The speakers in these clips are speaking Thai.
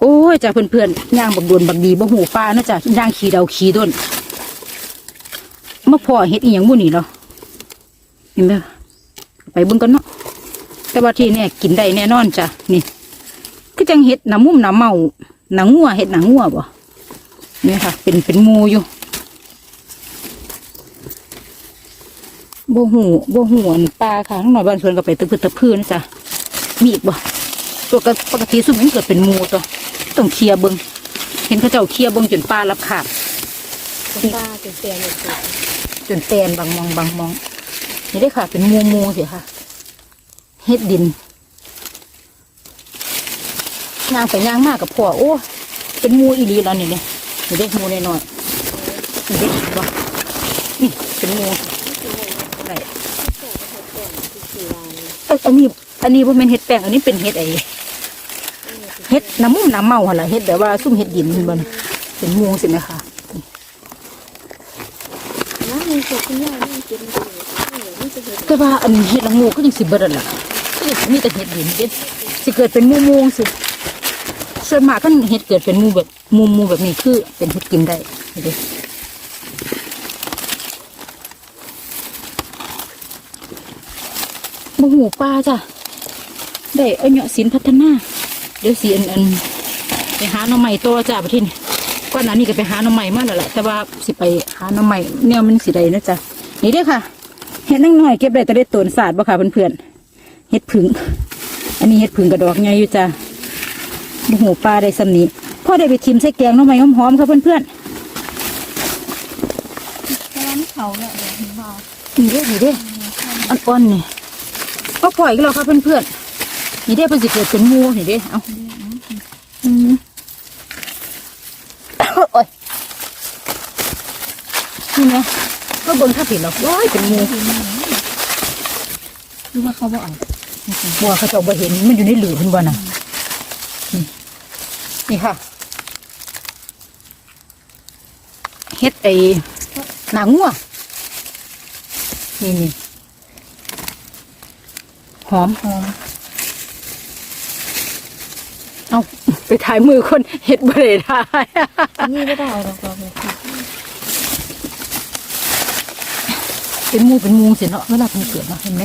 โอ้ยจ้าเพื่อนๆย่างบักดวนบักดีบ่หูปลานะจ้ะย่างขี่เดาขี่ต้นมาพ่อเฮ็ดอีหยังบุนี่เนาะเห็นไหมไปเบิ่งกันเนาะแต่ว่าที่เนี่ยกินได้แน่นอนจ้ะนี่คือจังเฮ็ดหน้ำมุมน้ำเมาหนังงัวเฮ็ดหนังงัวบ่เนี่ยค่ะ เป็นเป็นมูอยู่บ่หูบ่หูอันปลาค่ะทั้งหน่อยบ้านสวนก็ไปตะพื้นตะพื้นนะจ้ะมีอีกบ่ตัวกปกติสุ่มมันเกิดเป็นมูตัว ต้องเคลียร์เบิงเห็นเขาเจ้าเคลียร์เบิงจนปลารับขาดคุณป้าเป็นเตียนเลยจ้ะจนแตนบางมองบางมอง นี่ได้ค่ะ เป็นหมูหมูเสียค่ะเฮ็ดดินย่างไปย่างมากกับพ่อโอ้เป็นหมูอีหลีแล้วนี่เนี่ยนี่ได้หมูน้อยๆนี่ได้บ่นี่เป็นหมูไหนสี่วันเอ้ยอันนี้อันนี้บ่แม่นเฮ็ดแป้งอันนี้เป็นเฮ็ดไอ้ เฮ็ดน้ำมุมน้ำเมาหันละเฮ็ดแบบว่าซุ่มเฮ็ดดินนี่บ่นะเป็นหมูสิแม่ค่ะน้ำมันสดคุณย่าไม่กินเลยไม่จะแต่ว่าอันเห็ดละงูก็ยังสิเบิดนั่นล่ะก็ยังมีแต่เห็ดดินเด้สิเกิดเป็นหมูมูสิส่วนมากก็เห็ดเกิดเป็นหมูแบบมูมูแบบนี้คือเป็นเห็ดกินได้เด้หมูหูปลาจ้ะได้เอาเหยาะสินพัฒนา เดี๋ยวสิอันอันไปหาหน่อใหม่ตัวจ้าประเทศนี้ก่อนหน้านี้ก็ไปหาหน่อใหม่มาแล้วแหละแต่ว่าสิไปหาหน่อใหม่เนี่ยมันสิได้นะจ๊ะนี่เด้อค่ะเห็ดนั่งหน่อยเก็บได้แต่ได้ตนศาสตร์บ่ค่ะเพื่อนๆเห็ดผึ่งอันนี้เห็ดผึ่งกระดอกใหญ่อยู่จ้ะโอ้โหปลาได้สำนีพ่อได้ไปชิมใส่แกงหน้องไม้หอมๆค่ะเพื่อนร้านเขาเนี่ยเดี๋ยวเห็นว่าๆนี่เด้อนี่เด้ออ่อนๆนี่ก็ปล่อยกันแล้วค่ะเพื่อนๆ นี่เด้อเป็นสิเกิดเป็นหมูนี่เด้อเอาอืมโอ้ยนี่นะก็เบิ่งถ้าผิดหรอกโอ้ยเป็นหมูรู้ว่าเขาบอกอะบัวเขาเจะบ่เห็นมันอยู่ในหลือเพิ่นบ่น่ะนี่นี่ค่ะเฮ็ดไอ้หนังงัวนี่นี่หอมหอม เอาไปถ่ายมือคนเฮ็ดบ่ได้ถ่ายอันนี้ไม่ได้หรอกเราเลยค่ะเป็นหมูเป็นหมูสิเนาะเวลาเพิ่นเกิดเนาะเห็นไหม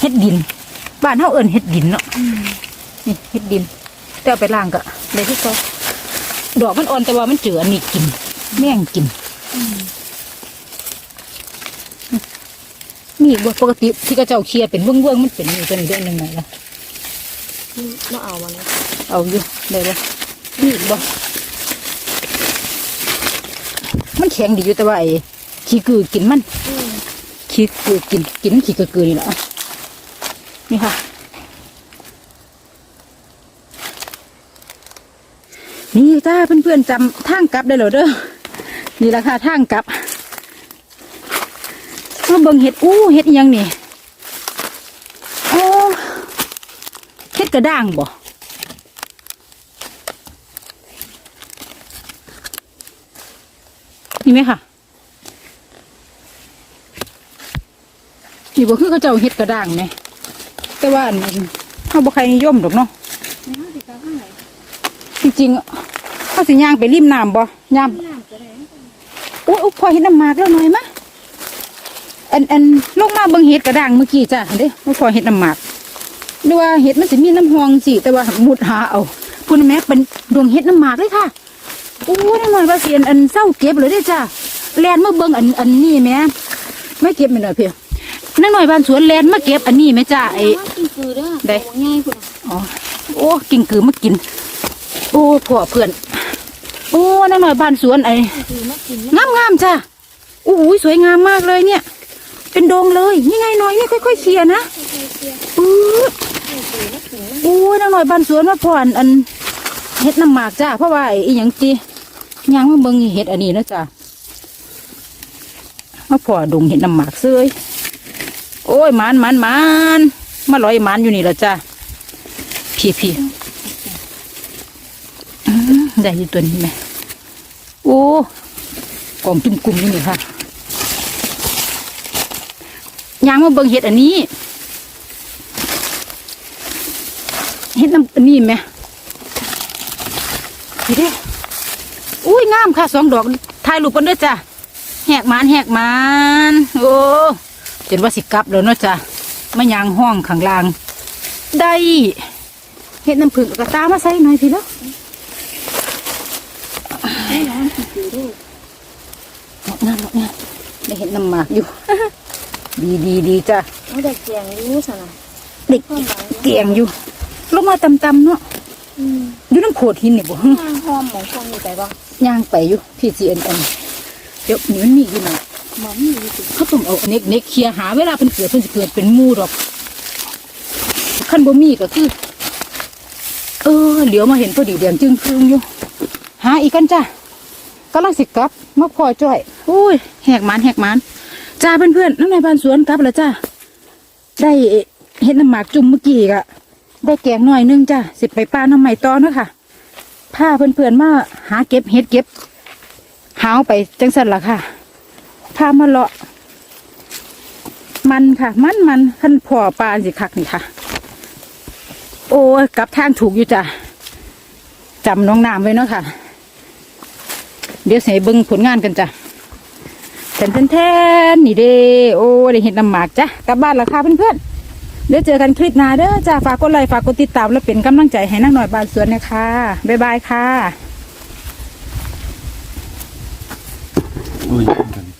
เฮ็ดดิน บ้านเฮาเอิ้นเฮ็ดดินเนาะนี่เฮ็ดดิน แต่เอาไปล้างก็เลยที่ก็ดอกมันอ่อนแต่ว่ามันเจืออันนี้กิน แม่งกิน นี่บ่ปกติที่กระเจ้าเคลียร์เป็นเบื้องเบื้องๆมันเป็นอยู่ตัวนี้เรื่องหนึ่งไงล่ะมาเอามาเลยเอาอยู่ได้บ่นี่อีกบ่มันแข็งดีอยู่แต่ว่าไอ้ขี้กือกินมันขี้กือกินกินขี้กือๆนี่แหละนี่ค่ะนี่จ้าเพื่อนๆจำทางกลับได้เหรอเด้อนี่ราคาทางกลับ มาเบิ่งเห็ดอู้เห็ดยังนี่โอ้เห็ดกระด้างบ่นี่ไหมค่ะนี่บ่คือเขาเจ้าเห็ดกระด้างไหมแต่ว่าอันนี้เขาบ่ใครนิยมดอกเนาะในห้องติดตามข้างจริงๆเขาสิย่างไปริมน้ำบ่ย่างอุ้ยอุ๊ยพอเห็ดน้ำมากแล้วหน่อยมะ อันอันลงมาเบิ่งเห็ดกระด้างเมื่อกี้จ้ะเด้ไม่พอเห็ดน้ำหมากหรือว่าเห็ดมันสิมีน้ำหองสิแต่ว่ามุดหาเอาคุณแม่เป็นดวงเห็ดน้ำหมากเลยค่ะโอ้ยหน่อยว่าเสียนอันเศร้าเก็บเลยเด้อจ้ะแลนมาเบิ่งอันอันนี้แหม่ไม่เก็บไม่หน่อยเพียนั่นหน่อยบ้านสวนแลนมาเก็บอันนี้ไหมจ้ะไอกินคือเด้อได้ง่ายคุณอ๋อโอ้กินกือมากิน โอ้พ่อเพื่อน โอ้นั่นหน่อยบ้านสวนไอ้คือมากินงามงามๆจ้ะอู้หูยสวยงามมากเลยเนี่ย เป็นโดงเลย นี่ไงน้อยนี่ค่อยๆเคลียร์นะอู้อู้นั่นหน่อยบ้านสวนมาพ่ออันอันเฮ็ดน้ำหมากจ้าเพราะว่าไอ้อีหยังจียางมาเบิ่งเฮ็ดอันนี้นะจ้ะมาพ่อดงเฮ็ดน้ำหมากเซยโอ้ยหมันหมันหมันมาลอยหมันอยู่นี่ละจ้ะพี่พี่ๆอื้อได้อยู่ตัวนี้ไหมโอ้กล่องจุ่มกลุ่มนี่นี่ค่ะ ยางมาเบิ่งเห็ดอันนี้เห็ดน้ำอันนี่ไหมนี่เด้อุ้ยงามค่ะสองดอกถ่ายรูปกันด้วยจ้ะแหกมานแหกมานโอ้จนว่าสิกลับแล้วเนาะจ้ะไม่ยางห้องข้างล่าง ได้เห็ดน้ำผึ้งกระตามาใส่หน่อยพี่แล้วให้น้องคิดดูด้วยเหมาะงามเหมาะงามได้เห็นน้ำหมากอยู่ ดีดีดีจ้ะเอาแต่แกงรู้สนะเด็กความหวังเกียงอยู่ลงมาตำๆเนาะอืมอยู่น้ำโขดหินนี่บ่ฮึทางหอมของฟองอยู่ใจบ้างย่างไปอยู่พี่จีเอ็นเอ็นเดี๋ยวนี่มันมีอยู่หน่อยมันมีอยู่สิเขาต้องเอาเน็กเน็กเคลียร์หาเวลาเพิ่นเกิดเพิ่นสิเกิดเป็นหมู่ดอกขั้นบ่มีก็คือเออเหลียวมาเห็นพอดีแดงจึงครึ่งอยู่หาอีกกันจ้ะกำลังสิกลับมาพอจ้อยอุ้ยแหกหมันแหกหมัน จ้าเพื่อนๆน้ำในบ้านสวนกลับแล้วจ้าได้เห็ดน้ำหมากจุ่มเมื่อกี้กะได้แกงหน่อยนึงจ้าสิไปป้าน้ำใหม่ตอนนะค่ะพาเพื่อนๆมาหาเก็บเห็ดเก็บหาวไปจังสันละค่ะพามาเลาะ มันค่ะ มันมันขั้นพ่อปลาสิคักนี่ค่ะ โอ้กลับทางถูกอยู่จ้ะจำน้องน้ำไว้เนาะค่ะ เดี๋ยวใส่เบิ้งผลงานกันจ้ะ แทนแทนแทนนี่เด้โอ้ได้เห็นน้ำหมากจ้ะกลับบ้านแล้วค่ะเพื่อนๆเดี๋ยวเจอกันคลิปหน้าเด้อจ้ะฝากกดไลค์ฝากกดติดตามและเป็นกำลังใจให้นักหน่อยบานสวนนะคะบ๊ายบายค่ะโอ้ยกัน